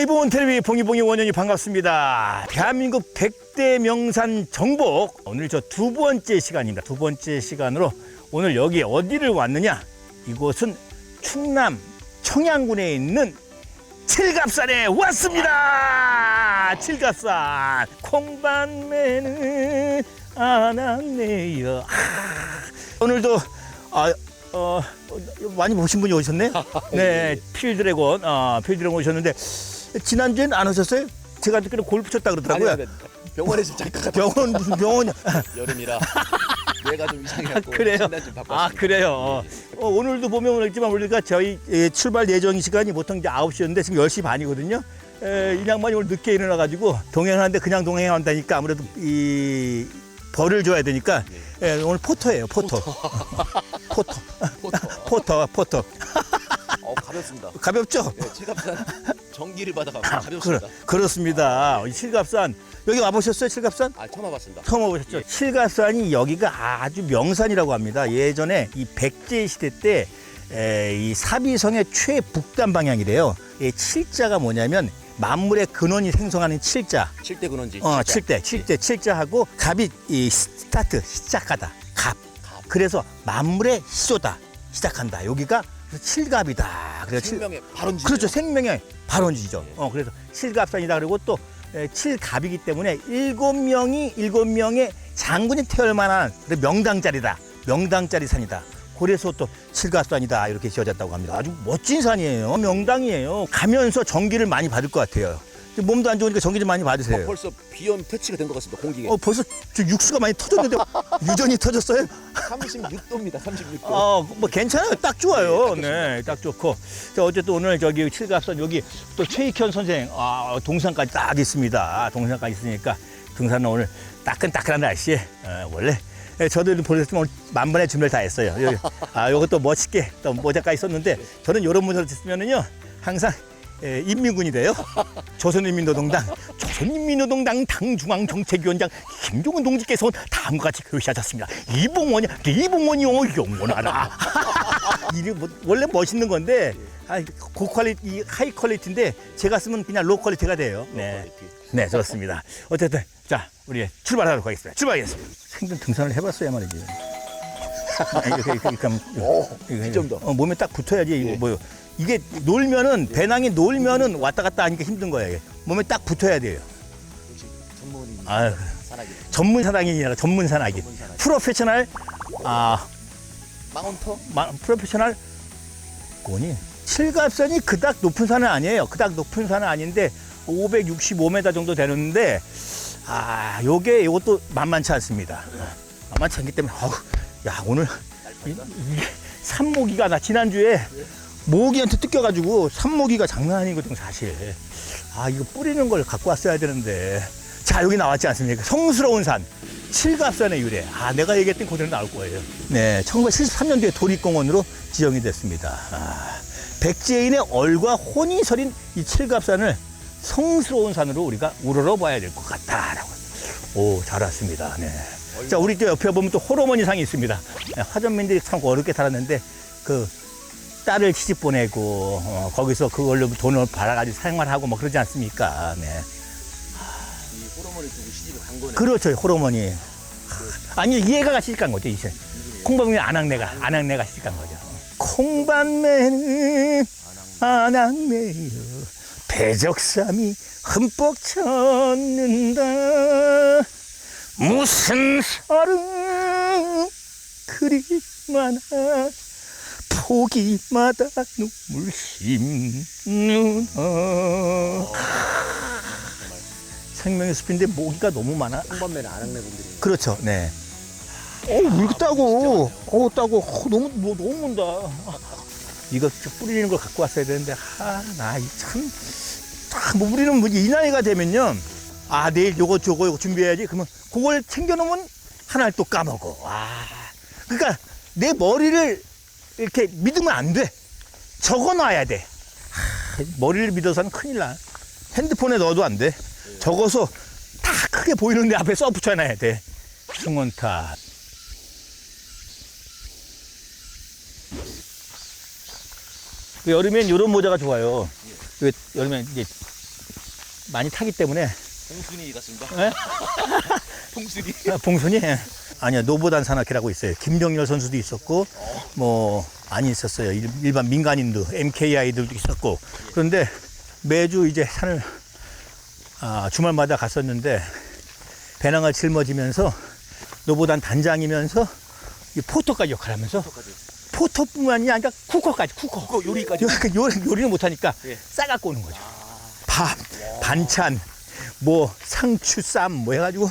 이봉원 텔레비 봉이봉이 원년이 반갑습니다. 대한민국 100대 명산 정복 오늘 저 두 번째 시간입니다. 두 번째 시간으로 오늘 여기 어디를 왔느냐? 이곳은 충남 청양군에 있는 칠갑산에 왔습니다. 칠갑산 콩반매는 안 왔네요. 아, 오늘도 아, 어, 많이 보신 분이 오셨네. 네, 필드래곤, 아, 필드래곤 오셨는데 지난주엔 안 오셨어요? 제가 듣기로 골프 쳤다 그러더라고요. 아니, 아니, 병원에서 잠깐 병원 병원? 여름이라 뇌가 좀 이상해갖고 그래요. 진단 좀 받고 아 왔습니다. 그래요. 어, 어, 오늘도 보면 오늘지만 우리가 저희 예, 출발 예정 시간이 보통 이제 9시였는데 지금 10시 반이거든요. 에, 이 양반이 오늘 늦게 일어나가지고 동행하는데 그냥 동행한다니까 아무래도 이 벌을 줘야 되니까 예, 오늘 포터예요 포터. 포터. 포터 포터. 어 가볍습니다. 가볍죠? 네, 체갑산 전기를 받아가고 그렇, 가볍습니다. 그렇 습니다. 이 칠갑산 여기 와보셨어요? 칠갑산? 아 처음 와봤습니다. 처음 와보셨죠? 예. 칠갑산이 여기가 아주 명산이라고 합니다. 예전에 이 백제 시대 때 에, 이 사비성의 최북단 방향이래요. 이 칠자가 뭐냐면 만물의 근원이 생성하는 칠자. 7대 근원지. 어, 진짜. 칠대, 칠대, 칠자하고 갑이 이 스타트 시작하다. 갑. 갑. 그래서 만물의 시조다. 시작한다. 여기가 칠갑이다. 그래서 칠- 생명의 발원지. 그렇죠. 생명의 발원지죠. 어, 그래서 칠갑산이다. 그리고 또 에, 칠갑이기 때문에 일곱 명이 일곱 명의 장군이 태어날 만한 그런 명당 자리다. 명당 자리 산이다. 그래서 또 칠갑산이다. 이렇게 지어졌다고 합니다. 아주 멋진 산이에요. 명당이에요. 가면서 전기를 많이 받을 것 같아요. 지금 몸도 안 좋으니까 전기 좀 많이 어, 받으세요. 벌써 비염 퇴치가 된 것 같습니다. 공기가. 어, 벌써 저 육수가 많이 터졌는데 유전이 터졌어요? 36도입니다. 36도. 어, 뭐 괜찮아요. 딱 좋아요. 네, 딱 좋고. 자, 어쨌든 오늘 저기 칠갑산 여기 또 최익현 선생 아, 동산까지 딱 있습니다. 동산까지 있으니까 등산은 오늘 따끈따끈한 날씨에 어, 원래 예, 저도 오늘 만반의 준비를 다 했어요. 여기, 아, 요것도 멋있게 또 모자까지 썼는데 저는 이런 모자를 쓰면은요 항상 예, 인민군이 돼요. 조선인민노동당 조선인민노동당 당중앙 정책위원장 김종은 동지께서 다음과 같이 교시하셨습니다. 이봉원이 이봉원이요 영원하라. 이게 뭐, 원래 멋있는 건데 아, 고퀄리티, 이 하이 퀄리티인데 제가 쓰면 그냥 로 퀄리티가 돼요. 네, 네 좋습니다. 어쨌든 자 우리 출발하도록 하겠습니다. 출발하겠습니다. 생전 등산을 해봤어야 말이지. 아, 이렇게, 이렇게, 이렇게 하면 오, 이거 이 정도. 어, 몸에 딱 붙어야지 이거 예. 뭐요. 이게 놀면은 배낭이 놀면은 왔다 갔다 하니까 힘든 거예요. 이게. 몸에 딱 붙어야 돼요. 역시 전문인 아유. 산악인. 전문 아니라 전문 사나기. 전문 사나기. 프로페셔널 아 마운터? 마- 프로페셔널 뭐니? 칠갑산이 그닥 높은 산은 아니에요. 그닥 높은 산은 아닌데 565m 정도 되는데 아 요게 요것도 만만치 않습니다. 만만치 않기 때문에 어우, 야 오늘 이, 이게 산모기가 나 지난주에 모기한테 뜯겨가지고 산모기가 장난 아니거든 사실. 아 이거 뿌리는 걸 갖고 왔어야 되는데 자 여기 나왔지 않습니까? 성스러운 산 칠갑산의 유래. 아 내가 얘기했던 그대로 나올 거예요. 네, 1973년도에 도립공원으로 지정이 됐습니다. 아, 백제인의 얼과 혼이 서린 이 칠갑산을 성스러운 산으로 우리가 우러러 봐야 될 것 같다라고. 오, 잘 왔습니다. 네. 자, 우리 또 옆에 보면 또 호르몬이 상이 있습니다. 네, 화전민들이 참 어렵게 살았는데 그 딸을 시집 보내고 어, 거기서 그걸로 돈을 벌어가지고 생활하고 뭐 그러지 않습니까? 네. 이 호르몬을 두고 시집을 간 거네. 그렇죠, 호르몬이. 아니, 얘가 시집 간 거죠, 이제. 콩밥이 안악내가, 안악내가 시집 간 거죠. 콩밥매는 안악내요. 배적삼이 흠뻑 쳤는다. 무슨 사랑 그리 많아. 포기마다 눈물 씹누나. 생명의 숲인데 모기가 너무 많아. 홍반매는 안악내 분들이. 그렇죠. 네. 어, 왜 이렇게 따고? 어, 따고. 어, 너무, 뭐, 너무 문다. 이거 좀 뿌리는 걸 갖고 왔어야 되는데, 아, 나, 이 참. 참, 뭐, 우리는 뭐, 이 나이가 되면요. 아, 내일 요거, 저거, 요거 준비해야지. 그러면 그걸 챙겨놓으면 하나를 또 까먹어. 와. 그러니까 내 머리를 이렇게 믿으면 안 돼. 적어 놔야 돼. 하, 머리를 믿어서는 큰일 나. 핸드폰에 넣어도 안 돼. 적어서 다 크게 보이는 데 앞에 써 붙여놔야 돼. 승원탑. 그 여름엔 이런 모자가 좋아요. 그 여름엔 이제 많이 타기 때문에 봉순이 같습니다. 예? 봉순이. 아, 봉순이 아니야 노보단 산악회라고 있어요. 김병렬 선수도 있었고 뭐 많이 있었어요. 일- 일반 민간인도 MKI들도 있었고 그런데 매주 이제 산을 아, 주말마다 갔었는데 배낭을 짊어지면서 노보단 단장이면서 이 포토까지 역할하면서 포토뿐만이 아니라 쿠커까지 쿠커. 쿠커 요리까지? 요, 요, 요리를 못하니까 예. 싸갖고 오는 거죠. 밥, 반찬, 뭐 상추 쌈 뭐 해가지고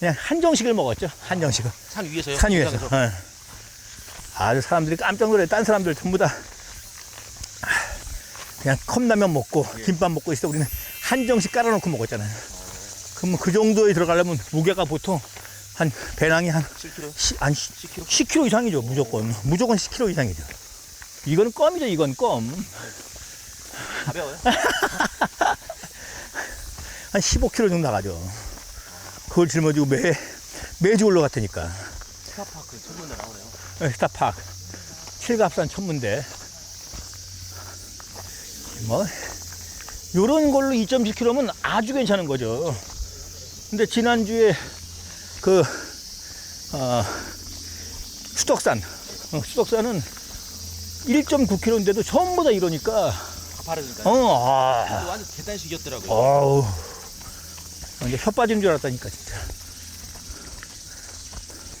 그냥 한정식을 먹었죠. 한정식을 산 위에서요? 산 위에서. 어. 아주 사람들이 깜짝 놀래. 딴 사람들 전부 다 그냥 컵라면 먹고 김밥 먹고 있어. 우리는 한정식 깔아놓고 먹었잖아요. 그럼 그 정도에 들어가려면 무게가 보통 한 배낭이 한 7kg. 시, 한 10kg? 10kg 이상이죠, 무조건. 무조건 10kg 이상이죠. 이거는 껌이죠, 이건 껌. 가벼워요? 한 15kg 정도 나가죠. 그걸 짊어지고 매, 매주 올라갔다니까. 스타파크 천문대 나오네요. 네, 스타파크. 칠갑산 천문대. 뭐, 요런 걸로 2.7km면 아주 괜찮은 거죠. 근데 지난주에 그, 어, 수덕산. 어, 수덕산은 1.9km인데도 전부 다 이러니까, 가파르니까. 어, 아. 완전 계단식이었더라고요. 어우. 이제 혀 빠지는 줄 알았다니까, 진짜.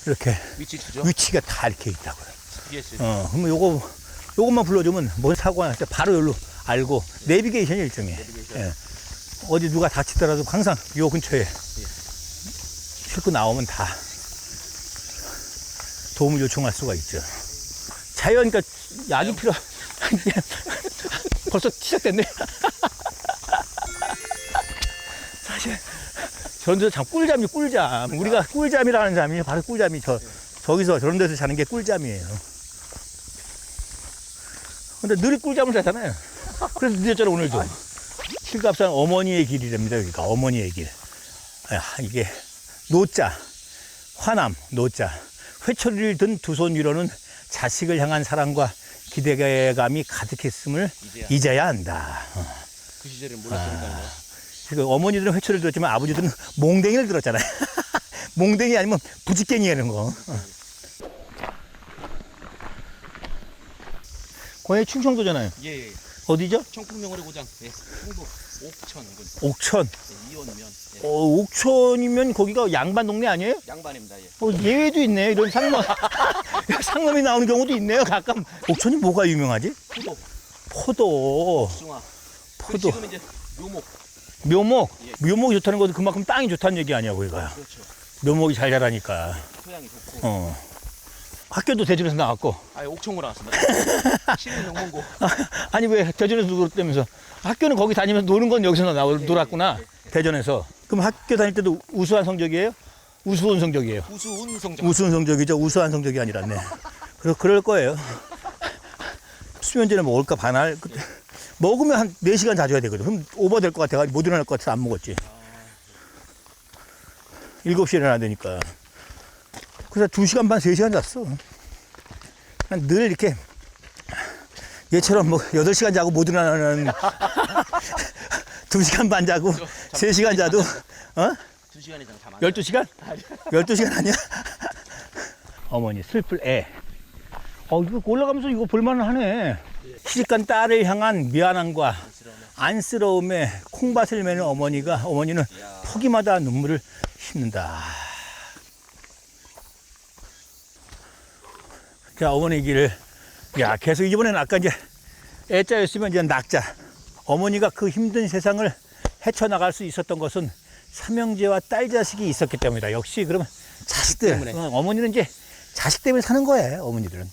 이렇게 위치 주죠. 위치가 다 이렇게 있다고요. GPS. 어, 그러면 요거, 요것만 불러주면 뭔 사고가 났을 때 바로 여기로 알고, 내비게이션이 일종의. 내비게이션. 예. 어디 누가 다치더라도 항상 요 근처에 싣고 나오면 다 도움을 요청할 수가 있죠. 자연, 그러니까 약이 필요, 벌써 시작됐네. 저런데서 참 꿀잠이 꿀잠. 우리가 꿀잠이라는 잠이 바로 꿀잠이 저, 저기서 저런 데서 자는 게 꿀잠이에요. 근데 늘 꿀잠을 자잖아요. 그래서 늦었잖아, 오늘도. 칠갑산 어머니의 길이랍니다, 여기가. 어머니의 길. 아, 이게, 노자, 화남, 노자. 회초리를 든 두 손 위로는 자식을 향한 사랑과 기대감이 가득했음을. 잊어야 한다. 그 시절엔 몰랐으니까요. 지금 어머니들은 회초리를 들었지만 아버지들은 몽댕이를 들었잖아요. 몽댕이 아니면 부지깽이 하는 거. 고향이 충청도잖아요. 예, 예. 어디죠? 청풍명월의 고장. 예. 충북 옥천 군. 옥천. 예, 이원면. 예. 어, 옥천이면 거기가 양반 동네 아니에요? 양반입니다. 예. 어, 예외도 있네. 이런 상놈. 상놈이 나오는 경우도 있네요. 가끔. 옥천이 뭐가 유명하지? 포도, 포도. 숭아. 포도. 지금 이제 묘목. 묘목. 예. 묘목이 좋다는 것도 그만큼 땅이 좋다는 얘기 아니야, 거기가. 그렇죠. 묘목이 잘 자라니까. 토양이 좋고. 어. 학교도 대전에서 나왔고. 아, 옥천고 나왔습니다. 시민 영문고. 아니 왜 대전에서 놀았다면서 학교는 거기 다니면서 노는 건 여기서 나 놀았구나 대전에서 그럼 학교 다닐 때도 우수한 성적이에요? 우수한 성적이에요 우수운 성적. 우수한 성적이죠 우수한 성적이 아니라네 그럴 거예요 수면제는 먹을까 반할 그- 먹으면 한 4시간 자줘야 되거든 그럼 오버될 것 같아가지고 못 일어날 것 같아서 안 먹었지 7시에 일어나야 되니까 그래서 2시간 반 3시간 잤어 난늘 이렇게 얘처럼 뭐 8시간 자고 못 일어나는 2시간 반 자고 3시간 자도 어? 두 시간 이상 잠안 12시간? 12시간 아니야? 어머니 슬플 애. 어, 이거 올라가면서 이거 볼만은 하네. 시집간 딸을 향한 미안함과 안쓰러움에 콩밭을 매는 어머니가, 어머니는 포기마다 눈물을 씹는다. 자, 어머니 길을, 야, 계속 이번에는 아까 이제 애자였으면 이제 낙자. 어머니가 그 힘든 세상을 헤쳐나갈 수 있었던 것은 삼형제와 딸 자식이 있었기 때문이다. 역시 그러면 자식들. 때문에. 어, 어머니는 이제 자식 때문에 사는 거예요, 어머니들은.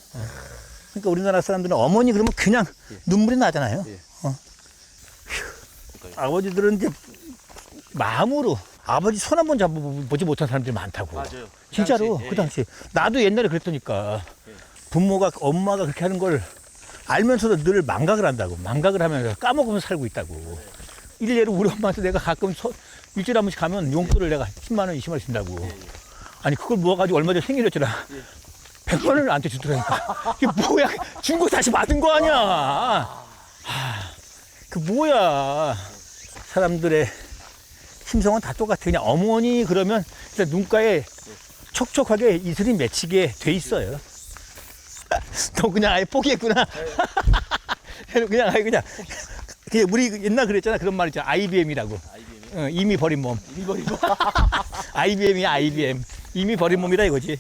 어. 그러니까 우리나라 사람들은 어머니 그러면 그냥 눈물이 나잖아요. 예. 어. 휴. 아버지들은 이제 마음으로 아버지 손 한 번 잡아보지 못한 사람들이 많다고. 맞아요. 그 진짜로 당시, 예, 그 당시 나도 옛날에 그랬더니까 부모가 엄마가 그렇게 하는 걸 알면서도 늘 망각을 한다고 망각을 하면서 까먹으면서 살고 있다고 일례로 우리 엄마한테 내가 가끔 서, 일주일에 한 번씩 가면 용돈을 내가 10만 원, 20만 원 준다고 예, 예. 아니 그걸 모아가지고 얼마 전에 생일이었잖아 예. 100만 원을 나한테 주더라니까 이게 뭐야 준 거 다시 받은 거 아니야 하, 그 뭐야 사람들의 심성은 다 똑같아. 그냥 어머니 그러면 일단 눈가에 촉촉하게 이슬이 맺히게 돼 있어요. 너 그냥 아예 포기했구나. 그냥 아예 그냥. 그냥 우리 옛날 그랬잖아. 그런 말 있잖아. IBM이라고. IBM이 어, 이미 버린 몸. 이미 버리고 IBM이야, IBM. 이미 버린 몸이다 이거지.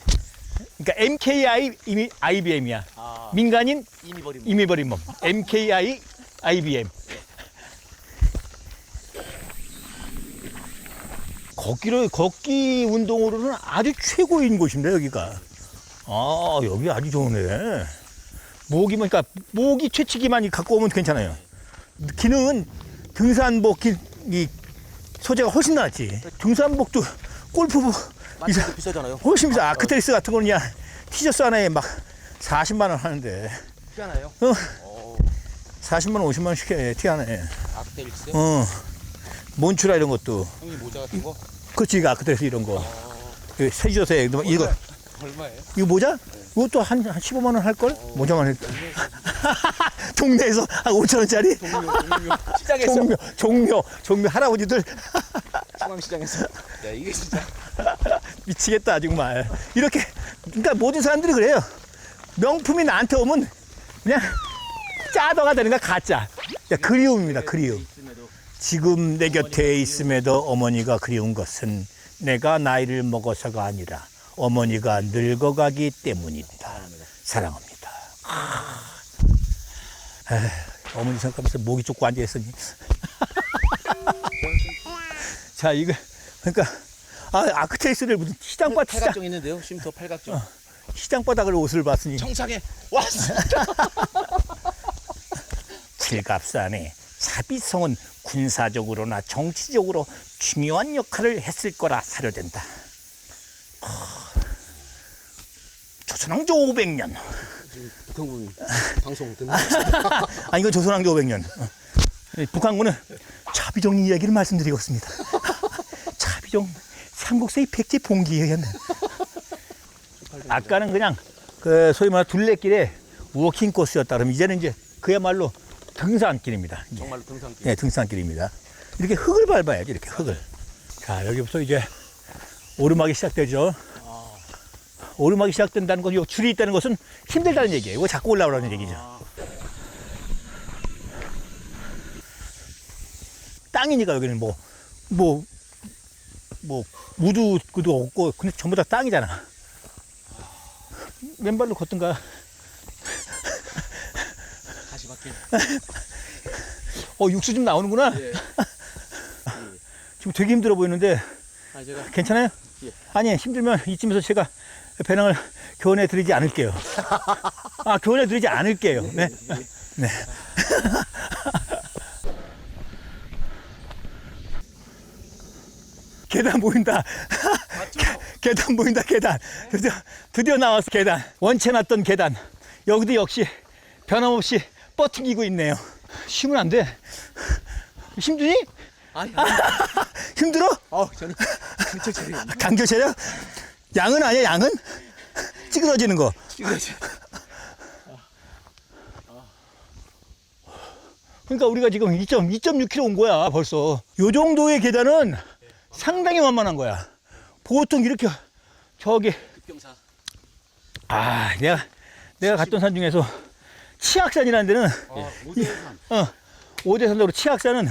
그러니까 MKI 이미 IBM이야. 아 민간인 이미 버린 이미 버린 몸. MKI IBM. 걷기를 걷기 운동으로는 아주 최고인 곳입니다 여기가. 아 여기 아주 좋네. 모기만 그러니까 모기 채치기만 갖고 오면 괜찮아요. 기능은 등산복 기, 이 소재가 훨씬 낫지. 등산복도 골프복 마트도 비싸잖아요 훨씬 비싸. 아크테리스 같은 거는 야 티셔츠 하나에 막 40만 원 하는데 희한해요 어. 어 40만 원, 50만 원씩 해, 티 하나에. 아크테릭스 어. 몬추라 이런 것도. 형님 모자 같은 거 그렇지, 이거 아크테리스 이런 거. 그 세지저세 이거 얼마예요? 이거 모자? 이것도 한, 한 15만 원 할걸? 모자만 해도. 동네에서 한 5천 원짜리? 동묘 동묘 시장에서 종묘, 종묘, 종묘 할아버지들 중앙시장에서 야 이게 진짜 미치겠다 정말. 이렇게 그러니까 모든 사람들이 그래요. 명품이 나한테 오면 그냥 짜더가 되는 거야 가짜. 야, 그리움입니다 그리움. 지금 내 곁에 있음에도 어머니가 그리운 것은 내가 나이를 먹어서가 아니라 어머니가 늙어가기 때문이다. 사랑합니다. 아, 에휴, 어머니 생각하면서 목이 쫓고 앉아있으니. 자, 이거, 그러니까, 아, 아크테이스를 무슨 시장바, 시장, 팔각정 있는데요 쉼터 팔각정 시장바닥을 옷을 봤으니. 정상에 왔어 칠갑산에 사비성은 군사적으로나 정치적으로 중요한 역할을 했을 거라 사료된다. 아, 조선왕조 500년. 북한군 방송 듣는 아, 이거 조선왕조 500년. 어. 이 북한군은 차비종 이야기를 말씀드리고 있습니다. 차비종 삼국세의 백제 봉기에 의한. 아까는 그냥 그 소위 말해 둘레길에 워킹 코스였다 그러면 이제는 이제 그야말로 등산길입니다. 이제. 정말로 등산길 네, 등산길입니다. 이렇게 흙을 밟아야지, 이렇게 흙을. 자, 여기부터 이제 오르막이 시작되죠. 오르막이 시작된다는 건, 요 줄이 있다는 것은 힘들다는 얘기예요. 이거 자꾸 올라오라는 얘기죠. 땅이니까 여기는 뭐, 뭐, 뭐, 무드도 없고, 근데 전부 다 땅이잖아. 맨발로 걷든가. 가시밭길 어, 육수 좀 나오는구나. 예. 지금 되게 힘들어 보이는데, 아 제가 괜찮아요? 예. 아니 힘들면 이쯤에서 제가 배낭을 교환해 드리지 않을게요. 아 교환해 드리지 않을게요. 네. 네. 계단 보인다. 계- 계단 보인다. 계단. 드디어 드디어 나왔어. 계단. 원체 놨던 계단. 여기도 역시 변함없이 뻗팅기고 있네요. 쉬면 안 돼. 힘드니? 아니 힘들어? 어 저는 강교 체력? 양은 아니야, 양은? 찌그러지는 거. 찌그러지 그러니까 우리가 지금 2., 2.6km 온 거야, 벌써. 요 정도의 계단은 상당히 만만한 거야. 보통 이렇게, 저기, 흑경사 아, 내가, 내가 갔던 산 중에서 치악산이라는 데는, 아 오대산 어, 오대산도로 치악산은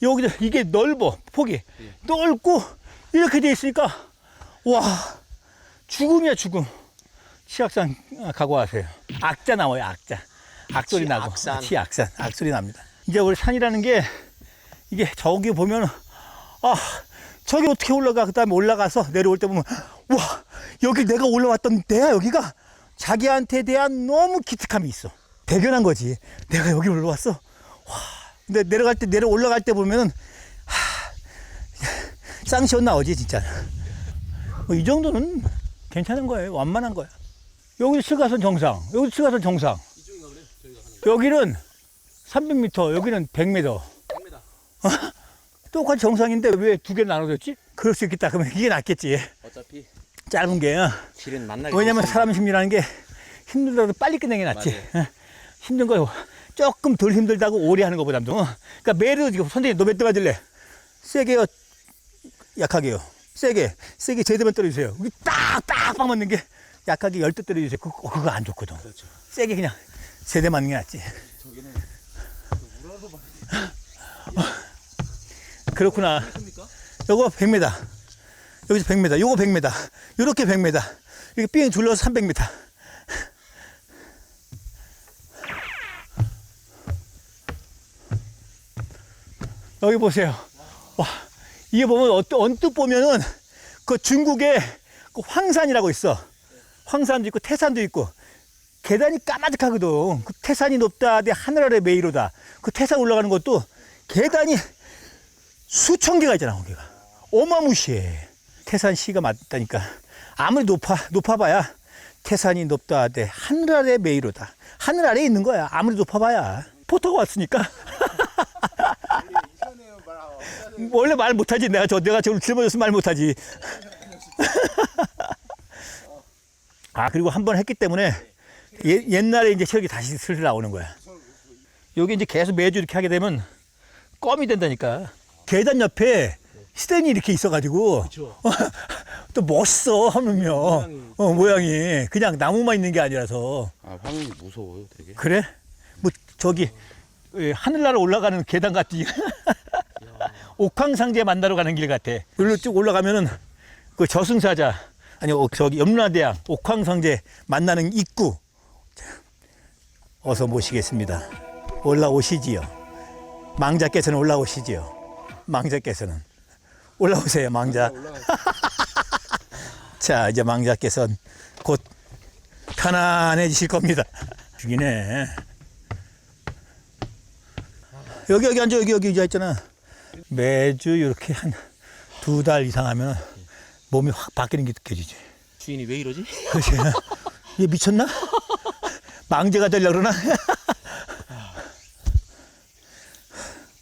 여기도 이게 넓어, 폭이. 넓고, 이렇게 돼 있으니까, 와, 죽음이야, 죽음. 치악산 아, 각오하세요. 악자 나와요, 악자. 악소리 나고. 치악산. 치악산. 악소리 납니다. 이제 우리 산이라는 게, 이게 저기 보면, 아, 저기 어떻게 올라가? 그 다음에 올라가서 내려올 때 보면, 와, 여기 내가 올라왔던 데야, 여기가. 자기한테 대한 너무 기특함이 있어. 대견한 거지. 내가 여기 올라왔어. 와. 근데 내려갈 때, 내려 올라갈 때 보면은, 하, 쌍시원 나오지, 진짜. 뭐 이 정도는 괜찮은 거예요. 완만한 거야. 여기 칠가선 정상, 여기 칠가선 정상. 여기는 300m, 여기는 100m. 겁니다 똑같이 정상인데 왜 두 개 나눠졌지? 그럴 수 있겠다. 그러면 이게 낫겠지. 어차피 짧은 게. 어. 길은 만나게 왜냐면. 사람 심리라는 게 힘들더라도 빨리 끝내는 게 낫지. 어. 힘든 거 조금 덜 힘들다고 오래 하는 것보다도. 어. 그러니까 매를 지금 선생님 너 몇 대 맞을래? 세게요. 약하게요. 세게, 세게 제대만 때려주세요. 여기 딱, 딱, 빡 맞는 게 약하게 열대 때려주세요. 그거, 그거 안 좋거든. 그렇죠. 세게 그냥 세대 맞는 게 낫지. 저기는 그렇구나. 요거 100m. 여기서 100m. 요거 100m. 요렇게 100m. 이렇게 삥 둘러서 300m. 여기 보세요. 와, 이게 보면 어떠- 언뜻 보면은 그 중국에 그 황산이라고 있어. 황산도 있고 태산도 있고 계단이 까마득하거든. 그 태산이 높다, 내 하늘 아래 메이로다. 그 태산 올라가는 것도 계단이 수천 개가 있잖아, 거기가. 어마무시해. 태산 시가 맞다니까. 아무리 높아, 높아봐야 태산이 높다 하되 하늘 아래 메이로다. 하늘 아래에 있는 거야. 아무리 높아봐야. 포터가 왔으니까. 원래 말 못하지. 내가 저, 내가 저를 짊어져서 말 못하지. 아, 그리고 한 번 했기 때문에 예- 옛날에 이제 체력이 다시 슬슬 나오는 거야. 여기 이제 계속 매주 이렇게 하게 되면 껌이 된다니까. 계단 옆에 스탠이 이렇게 있어가지고 그렇죠. 또 멋있어 하면요. 모양이. 어, 모양이 그냥 나무만 있는 게 아니라서 아 화면이 무서워요, 되게. 그래? 뭐 저기 예, 하늘나라 올라가는 계단 같지. 옥황상제 만나러 가는 길 같아. 여기로 쭉 올라가면은 그 저승사자 아니 어, 저기 염라대왕 옥황상제 만나는 입구 자, 어서 모시겠습니다. 올라오시지요. 망자께서는 올라오시지요. 망자께서는 올라오세요, 망자. 자, 이제 망자께서는 곧 편안해지실 겁니다. 죽이네. 여기 여기 앉아 여기 여기 의자 있잖아. 매주 이렇게 한 두 달 이상 하면 몸이 확 바뀌는 게 느껴지지. 주인이 왜 이러지? 그렇지. 얘 미쳤나? 망제가 되려 그러나?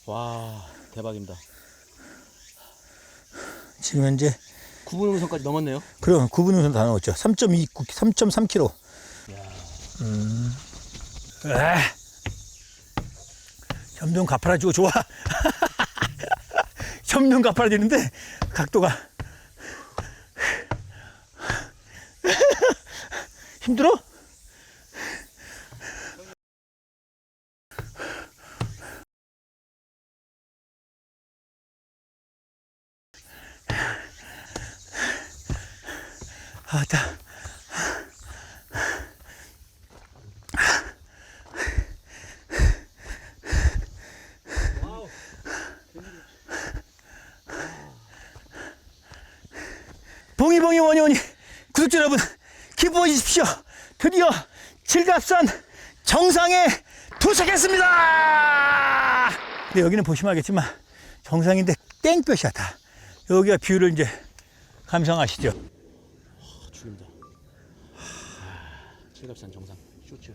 와 대박입니다. 지금 현재 9분 음선까지 넘었네요. 그럼 9분 우선 다 넣었죠. 3.2, 3.3kg. 음. 아. 점점 가파라지고 좋아. 점점 가파라지는데 각도가 힘들어? 봉이봉이 원이원이 구독자 여러분 기뻐해 주십시오. 드디어 칠갑산 정상에 도착했습니다. 근데 여기는 보시면 알겠지만 정상인데 땡볕이야 다. 여기가 뷰를 이제 감상하시죠. 아, 죽입니다. 아, 칠갑산 정상 쇼츠.